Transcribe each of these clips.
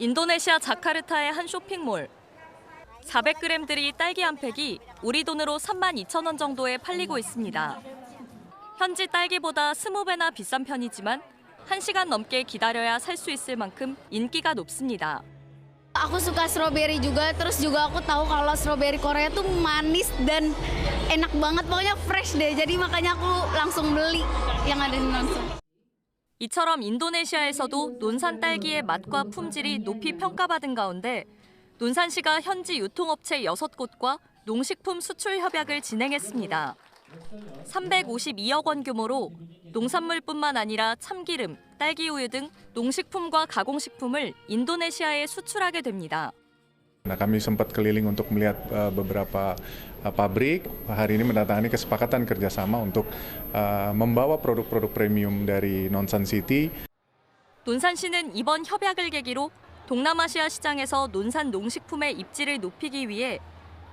인도네시아 자카르타의 한 쇼핑몰. 400g들이 딸기 한 팩이 우리 돈으로 3만 2천 원 정도에 팔리고 있습니다. 현지 딸기보다 20배나 비싼 편이지만 1시간 넘게 기다려야 살 수 있을 만큼 인기가 높습니다. Aku suka strawberry juga, terus juga aku tahu kalau strawberry Korea tuh manis dan enak banget, pokoknya fresh deh. Jadi makanya aku langsung beli yang ada di langsung. 이처럼 인도네시아에서도 논산 딸기의 맛과 품질이 높이 평가받은 가운데 논산시가 현지 유통업체 6곳과 농식품 수출 협약을 진행했습니다. 352억 원 규모로 농산물뿐만 아니라 참기름, 딸기 우유 등 농식품과 가공식품을 인도네시아에 수출하게 됩니다. Nah, kami sempat keliling untuk melihat uh, beberapa uh, pabrik. Hari ini menandatangani kesepakatan kerjasama untuk uh, membawa produk-produk premium dari Nonsan City 논산시는 이번 협약을 계기로 동남아시아 시장에서 논산 농식품의 입지를 높이기 위해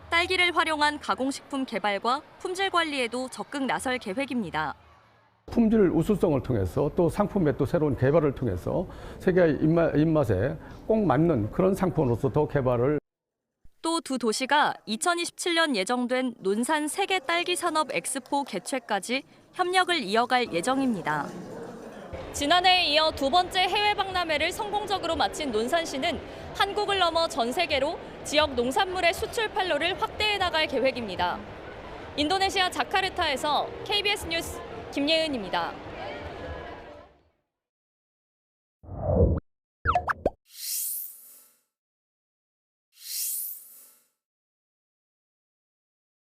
딸기를 활용한 가공식품 개발과 품질 관리에도 적극 나설 계획입니다. 품질 우수성을 통해서 또 상품의 또 새로운 개발을 통해서 세계 입맛, 입맛 에 꼭 맞는 그런 상품으로서 더 개발을 또 두 도시가 2027년 예정된 논산 세계 딸기 산업 엑스포 개최까지 협력을 이어갈 예정입니다. 지난해에 이어 두 번째 해외 박람회를 성공적으로 마친 논산시는 한국을 넘어 전 세계로 지역 농산물의 수출 판로를 확대해 나갈 계획입니다. 인도네시아 자카르타에서 KBS 뉴스 김예은입니다.